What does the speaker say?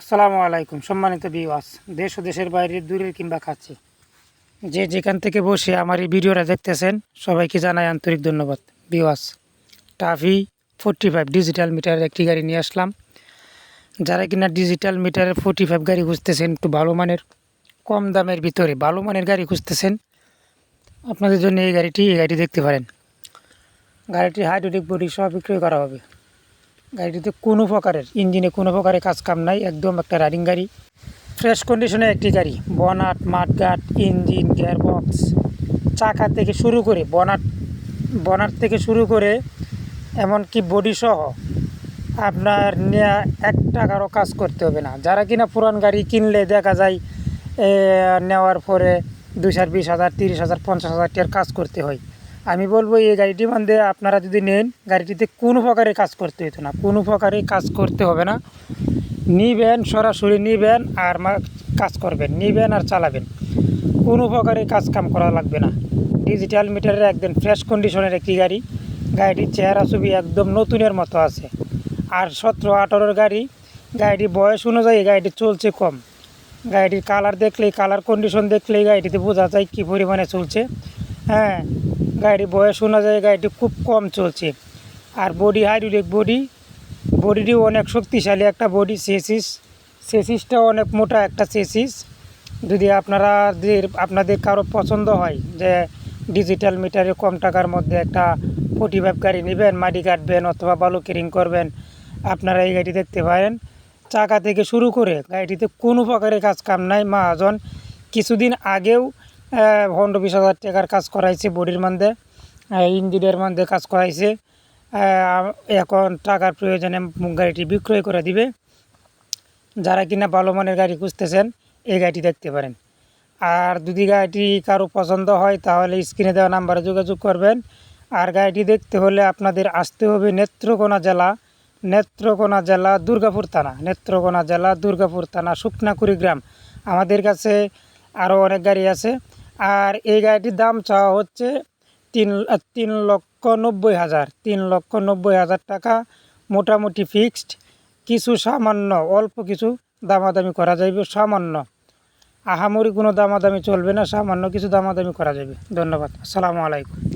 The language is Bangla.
আসসালামু আলাইকুম, সম্মানিত বিওয়াস দেশ ও দেশের বাইরে, দূরের কিংবা কাছে। যে যেখান থেকে বসে আমার এই ভিডিওটা দেখতেছেন, সবাইকে জানাই আন্তরিক ধন্যবাদ। বিওয়াস টাফি ফোরটি ফাইভ ডিজিটাল মিটারের একটি গাড়ি নিয়ে আসলাম। যারা কিনা ডিজিটাল মিটারের ফোরটি ফাইভ গাড়ি খুঁজতেছেন, একটু ভালো মানের, কম দামের ভিতরে ভালো মানের গাড়ি খুঁজতেছেন, আপনাদের জন্য এই গাড়িটি, এই গাড়ি দেখতে পারেন। গাড়িটি হাইড্রোলিক বডি সহ বিক্রয় করা হবে। গাড়িটিতে কোনো প্রকারের ইঞ্জিনে কোনো প্রকারের কাজ কাম নাই, একদম একটা রাইডিং গাড়ি। ফ্রেশ কন্ডিশনের একটি গাড়ি বনাট মাঠগাট ইঞ্জিন গিয়ারবক্স চাকা থেকে শুরু করে বনাট বনাট থেকে শুরু করে এমনকি বডি সহ আপনার নেওয়া এক টাকারও কাজ করতে হবে না। যারা কিনা পুরান গাড়ি কিনলে দেখা যায় নেওয়ার পরে দুই চার বিশ হাজার, তিরিশ হাজার, পঞ্চাশ হাজার টাকার কাজ করতে হয়। আমি বলব এই গাড়িটি মধ্যে আপনারা যদি নেন, গাড়িটিতে কোনো প্রকারে কাজ করতে হতো না, কোনো প্রকারে কাজ করতে হবে না। নিবেন, সরাসরি নিবেন আর কাজ করবেন, নিবেন আর চালাবেন। কোনো প্রকারে কাজ কাম করা লাগবে না। ডিজিটাল মিটারের একদম ফ্রেশ কন্ডিশনের একটি গাড়ি। গাড়িটির চেহারা ছবি একদম নতুনের মতো আছে। আর সতেরো, আঠারোর গাড়ি। গাড়িটির বয়স অনুযায়ী গাড়িটি চলছে কম। গাড়িটির কালার দেখলেই, কালার কন্ডিশন দেখলেই গাড়িটিতে বোঝা যায় কী পরিমাণে চলছে। হ্যাঁ গাড়ির বয়স অনুযায়ী গাড়িটি খুব কম চলছে। আর বডি হাইড্রোলিক বডি বডিটিও অনেক শক্তিশালী একটা বডি সেসিস সেসিসটাও অনেক মোটা একটা সেসিস যদি আপনারা আপনাদের কারও পছন্দ হয় যে ডিজিটাল মিটারে কম টাকার মধ্যে একটা ফোর্টি গাড়ি নেবেন, মাটি কাটবেন অথবা বালু কেরিং করবেন, আপনারা এই গাড়ি দেখতে পারেন। চাকা থেকে শুরু করে গাড়িটিতে কোনো প্রকারের কাজ কাম নাই। মহাজন কিছুদিন আগেও পনেরো বিশ হাজার টাকার কাজ করাইছে বডির মধ্যে ইঞ্জিনের মধ্যে কাজ করাইছে। এখন টাকার প্রয়োজনে গাড়িটি বিক্রয় করে দিবে। যারা কিনা ভালো মানের গাড়ি খুঁজতেছেন, এই গাড়িটি দেখতে পারেন। আর যদি গাড়িটি কারও পছন্দ হয়, তাহলে স্ক্রিনে দেওয়া নাম্বারে যোগাযোগ করবেন। আর গাড়িটি দেখতে হলে আপনাদের আসতে হবে নেত্রকোনা জেলা নেত্রকোনা জেলা, দুর্গাপুর থানা, নেত্রকোনা জেলা, দুর্গাপুর থানা, শুকনাকুড়ি গ্রাম। আমাদের কাছে আরও অনেক গাড়ি আছে। আর এই গাড়িটির দাম চাওয়া হচ্ছে তিন তিন লক্ষ নব্বই হাজার, তিন লক্ষ নব্বই হাজার টাকা। মোটামুটি ফিক্সড কিছু সামান্য, অল্প কিছু দামাদামি করা যাবে সামান্য। আহামরি কোনো দামাদামি চলবে না, সামান্য কিছু দামাদামি করা যাবে ধন্যবাদ, আসসালামু আলাইকুম।